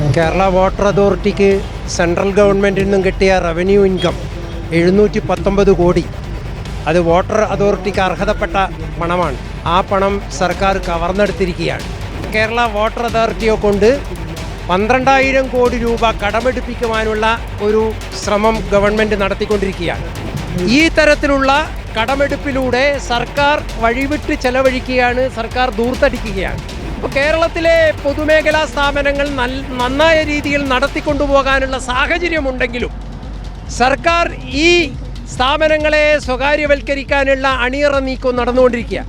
Kerala water അതോറിറ്റിക്ക് central ഗവൺമെന്റിൽ നിന്നും കിട്ടിയ റവന്യൂ ഇൻകം എഴുന്നൂറ്റി പത്തൊമ്പത് കോടി. അത് വാട്ടർ അതോറിറ്റിക്ക് അർഹതപ്പെട്ട പണമാണ്. ആ പണം സർക്കാർ കവർന്നെടുത്തിരിക്കുകയാണ്. കേരള വാട്ടർ അതോറിറ്റിയെ കൊണ്ട് പന്ത്രണ്ടായിരം കോടി രൂപ കടമെടുപ്പിക്കുവാനുള്ള ഒരു ശ്രമം ഗവൺമെന്റ് നടത്തിക്കൊണ്ടിരിക്കുകയാണ്. ഈ തരത്തിലുള്ള കടമെടുപ്പിലൂടെ സർക്കാർ വഴിവിട്ട് ചെലവഴിക്കുകയാണ് സർക്കാർ ദൂർത്തടിക്കുകയാണ്. ഇപ്പോൾ കേരളത്തിലെ പൊതുമേഖലാ സ്ഥാപനങ്ങൾ നന്നായ രീതിയിൽ നടത്തിക്കൊണ്ടുപോകാനുള്ള സാഹചര്യമുണ്ടെങ്കിലും സർക്കാർ ഈ സ്ഥാപനങ്ങളെ സ്വകാര്യവൽക്കരിക്കാനുള്ള അണിയറ നീക്കം നടന്നുകൊണ്ടിരിക്കുക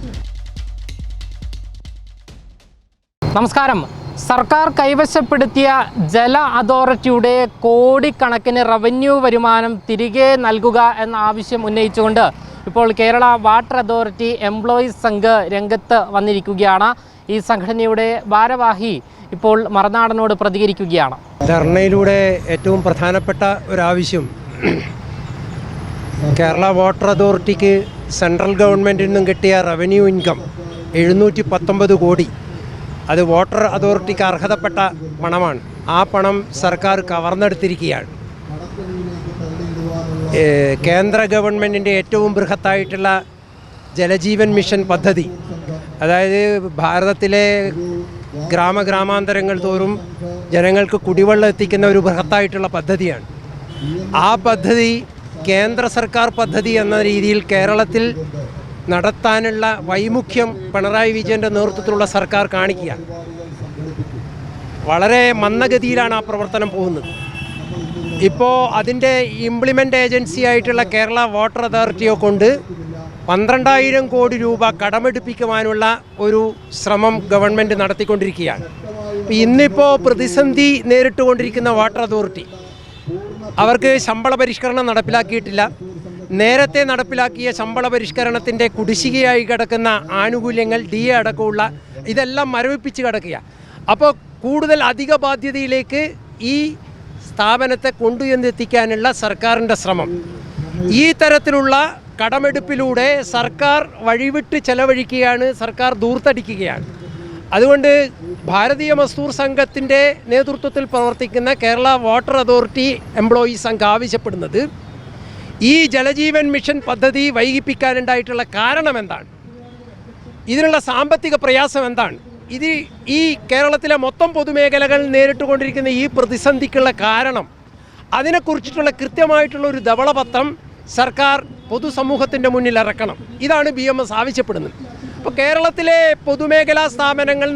നമസ്കാരം. സർക്കാർ കൈവശപ്പെടുത്തിയ ജല അതോറിറ്റിയുടെ കോടിക്കണക്കിന് റവന്യൂ വരുമാനം തിരികെ നൽകുക എന്ന ആവശ്യം ഉന്നയിച്ചുകൊണ്ട് ഇപ്പോൾ Kerala water authority employees Sangh രംഗത്ത് വന്നിരിക്കുകയാണ്. ഈ സംഘടനയുടെ ഭാരവാഹി ഇപ്പോൾ മറുനാടനോട് പ്രതികരിക്കുകയാണ്. ധർണയിലൂടെ ഏറ്റവും പ്രധാനപ്പെട്ട ഒരാവശ്യം കേരള വാട്ടർ അതോറിറ്റിക്ക് സെൻട്രൽ ഗവൺമെന്റിൽ നിന്നും കിട്ടിയ റവന്യൂ ഇൻകം എഴുന്നൂറ്റി പത്തൊമ്പത് കോടി. അത് വാട്ടർ അതോറിറ്റിക്ക് അർഹതപ്പെട്ട പണമാണ്. ആ പണം സർക്കാർ കവർന്നെടുത്തിരിക്കുകയാണ്. കേന്ദ്ര ഗവൺമെന്റിന്റെ ഏറ്റവും ബൃഹത്തായിട്ടുള്ള ജലജീവൻ മിഷൻ പദ്ധതി. അതായത് ഭാരതത്തിലെ ഗ്രാമഗ്രാമാന്തരങ്ങൾ തോറും ജനങ്ങൾക്ക് കുടിവെള്ളം എത്തിക്കുന്ന ഒരു ബൃഹത്തായിട്ടുള്ള പദ്ധതിയാണ്. ആ പദ്ധതി കേന്ദ്ര സർക്കാർ പദ്ധതി എന്ന രീതിയിൽ കേരളത്തിൽ നടത്താനുള്ള വൈമുഖ്യം പിണറായി വിജയന്റെ നേതൃത്വത്തിലുള്ള സർക്കാർ കാണിക്കുക. വളരെ മന്ദഗതിയിലാണ് ആ പ്രവർത്തനം പോകുന്നത്. ഇപ്പോൾ അതിന്റെ ഇംപ്ലിമെന്റ് ഏജൻസി ആയിട്ടുള്ള കേരള വാട്ടർ അതോറിറ്റിയെ കൊണ്ട് പന്ത്രണ്ടായിരം കോടി രൂപ കടമെടുപ്പിക്കുവാനുള്ള ഒരു ശ്രമം ഗവൺമെന്റ് നടത്തിക്കൊണ്ടിരിക്കുകയാണ്. ഇന്നിപ്പോൾ പ്രതിസന്ധി നേരിട്ടുകൊണ്ടിരിക്കുന്ന വാട്ടർ അതോറിറ്റി അവർക്ക് ശമ്പള പരിഷ്കരണം നടപ്പിലാക്കിയിട്ടില്ല. നേരത്തെ നടപ്പിലാക്കിയ ശമ്പള പരിഷ്കരണത്തിന്റെ കുടിശ്ശികയായി കിടക്കുന്ന ആനുകൂല്യങ്ങൾ ഡി എ അടക്കമുള്ള ഇതെല്ലാം മരവിപ്പിച്ച് കിടക്കുക അപ്പോൾ കൂടുതൽ അധിക ബാധ്യതയിലേക്ക് ഈ സ്ഥാപനത്തെ കൊണ്ടുചെന്നെത്തിക്കാനുള്ള സർക്കാരിന്റെ ശ്രമം. ഈ തരത്തിലുള്ള കടമെടുപ്പിലൂടെ സർക്കാർ വഴിവിട്ട് ചെലവഴിക്കുകയാണ് സർക്കാർ ദൂർത്തടിക്കുകയാണ്. അതുകൊണ്ട് ഭാരതീയ മസ്ദൂർ സംഘത്തിന്റെ നേതൃത്വത്തിൽ പ്രവർത്തിക്കുന്ന കേരള വാട്ടർ അതോറിറ്റി എംപ്ലോയീസ് സംഘം ആവശ്യപ്പെടുന്നത് ഈ ജലജീവൻ മിഷൻ പദ്ധതി വൈകിപ്പിക്കാനുണ്ടായിട്ടുള്ള കാരണം എന്താണ് ഇതിനുള്ള സാമ്പത്തിക പ്രയാസം എന്താണ്? ഇത് ഈ കേരളത്തിലെ മൊത്തം പൊതുമേഖലകൾ നേരിട്ടുകൊണ്ടിരിക്കുന്ന ഈ പ്രതിസന്ധിക്കുള്ള കാരണം അതിനെക്കുറിച്ചിട്ടുള്ള കൃത്യമായിട്ടുള്ള ഒരു ധവളപത്രം സർക്കാർ പൊതുസമൂഹത്തിന്റെ മുന്നിൽ ഇറക്കണം. ഇതാണ് ബി എം എസ് ആവശ്യപ്പെടുന്നത്. അപ്പോൾ കേരളത്തിലെ പൊതുമേഖലാ സ്ഥാപനങ്ങൾ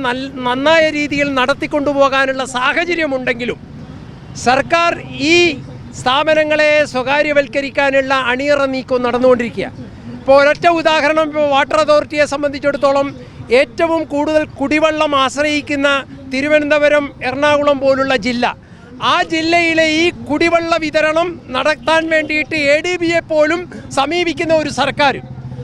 നന്നായ രീതിയിൽ നടത്തിക്കൊണ്ടുപോകാനുള്ള സാഹചര്യമുണ്ടെങ്കിലും സർക്കാർ ഈ സ്ഥാപനങ്ങളെ സ്വകാര്യവൽക്കരിക്കാനുള്ള അണിയറ നീക്കം നടന്നുകൊണ്ടിരിക്കുക ഇപ്പോൾ ഒരൊറ്റ ഉദാഹരണം ഇപ്പോൾ വാട്ടർ അതോറിറ്റിയെ സംബന്ധിച്ചിടത്തോളം ഏറ്റവും കൂടുതൽ കുടിവെള്ളം ആശ്രയിക്കുന്ന തിരുവനന്തപുരം എറണാകുളം പോലുള്ള ജില്ല. ആ ജില്ലയിലെ ഈ കുടിവെള്ള വിതരണം നടത്താൻ വേണ്ടിയിട്ട് എ ഡി ബിയെ പോലും സമീപിക്കുന്ന ഒരു സർക്കാർ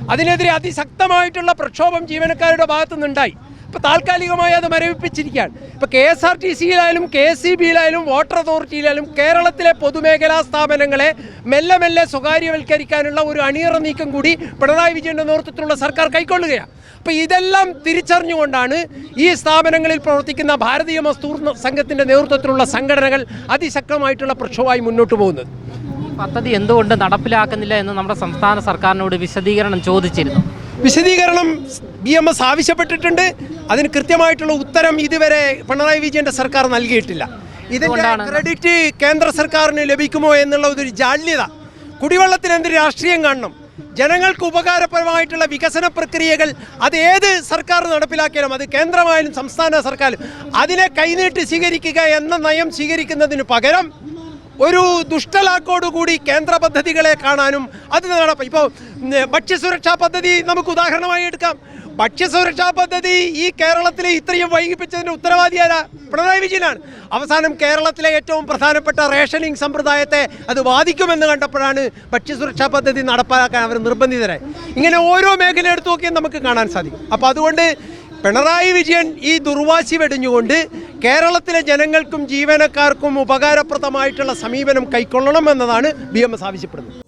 അതിനെതിരെ അതിശക്തമായിട്ടുള്ള പ്രക്ഷോഭം ജീവനക്കാരുടെ ഭാഗത്തു നിന്നുണ്ടായി ഇപ്പോൾ താൽക്കാലികമായി അത് മരവിപ്പിച്ചിരിക്കുകയാണ്. ഇപ്പോൾ കെ എസ് ആർ ടി സിയിലായാലും കെ എസ് സി ബിയിലായാലും വാട്ടർ അതോറിറ്റിയിലായാലും കേരളത്തിലെ പൊതുമേഖലാ സ്ഥാപനങ്ങളെ മെല്ലെ മെല്ലെ സ്വകാര്യവൽക്കരിക്കാനുള്ള ഒരു അണിയറ നീക്കം കൂടി പിണറായി വിജയന്റെ നേതൃത്വത്തിലുള്ള സർക്കാർ കൈക്കൊള്ളുകയാണ്. അപ്പോൾ ഇതെല്ലാം തിരിച്ചറിഞ്ഞുകൊണ്ടാണ് ഈ സ്ഥാപനങ്ങളിൽ പ്രവർത്തിക്കുന്ന ഭാരതീയ മസ്തൂർ സംഘത്തിന്റെ നേതൃത്വത്തിലുള്ള സംഘടനകൾ അതിശക്തമായിട്ടുള്ള പ്രക്ഷോഭമായി മുന്നോട്ട് പോകുന്നത്. പദ്ധതി എന്തുകൊണ്ട് നടപ്പിലാക്കുന്നില്ല എന്ന് നമ്മുടെ സംസ്ഥാന സർക്കാരിനോട് വിശദീകരണം ചോദിച്ചിരുന്നു. വിശദീകരണം ബി എം എസ് ആവശ്യപ്പെട്ടിട്ടുണ്ട്. അതിന് കൃത്യമായിട്ടുള്ള ഉത്തരം ഇതുവരെ പിണറായി വിജയന്റെ സർക്കാർ നൽകിയിട്ടില്ല. ഇതിന്റെ ക്രെഡിറ്റ് കേന്ദ്ര സർക്കാരിന് ലഭിക്കുമോ എന്നുള്ള ഒരു ജാള്യത. കുടിവെള്ളത്തിന് എന്ത് രാഷ്ട്രീയം കാണണം. ജനങ്ങൾക്ക് ഉപകാരപരമായിട്ടുള്ള വികസന പ്രക്രിയകൾ അത് ഏത് സർക്കാർ നടപ്പിലാക്കിയാലും അത് കേന്ദ്രമായാലും സംസ്ഥാന സർക്കാരും അതിനെ കൈനീട്ടി സ്വീകരിക്കുക എന്ന നയം സ്വീകരിക്കുന്നതിന് പകരം ഒരു ദുഷ്ടലാക്കോടുകൂടി കേന്ദ്ര പദ്ധതികളെ കാണാനും അത് നടപ്പം ഇപ്പോൾ ഭക്ഷ്യസുരക്ഷാ പദ്ധതി നമുക്ക് ഉദാഹരണമായി എടുക്കാം. ഭക്ഷ്യസുരക്ഷാ പദ്ധതി ഈ കേരളത്തിലെ ഇത്രയും വൈകിപ്പിച്ചതിന്റെ ഉത്തരവാദി ആരാ പിണറായി വിജയനാണ്. അവസാനം കേരളത്തിലെ ഏറ്റവും പ്രധാനപ്പെട്ട റേഷനിങ് സമ്പ്രദായത്തെ അത് ബാധിക്കുമെന്ന് കണ്ടപ്പോഴാണ് ഭക്ഷ്യസുരക്ഷാ പദ്ധതി നടപ്പാക്കാൻ അവർ നിർബന്ധിതരായി. ഇങ്ങനെ ഓരോ മേഖല എടുത്തു നോക്കിയാൽ നമുക്ക് കാണാൻ സാധിക്കും. അപ്പോൾ അതുകൊണ്ട് പിണറായി വിജയൻ ഈ ദുർവാശി വെടിഞ്ഞുകൊണ്ട് കേരളത്തിലെ ജനങ്ങൾക്കും ജീവനക്കാർക്കും ഉപകാരപ്രദമായിട്ടുള്ള സമീപനം കൈക്കൊള്ളണം എന്നതാണ് ബി ആവശ്യപ്പെടുന്നത്.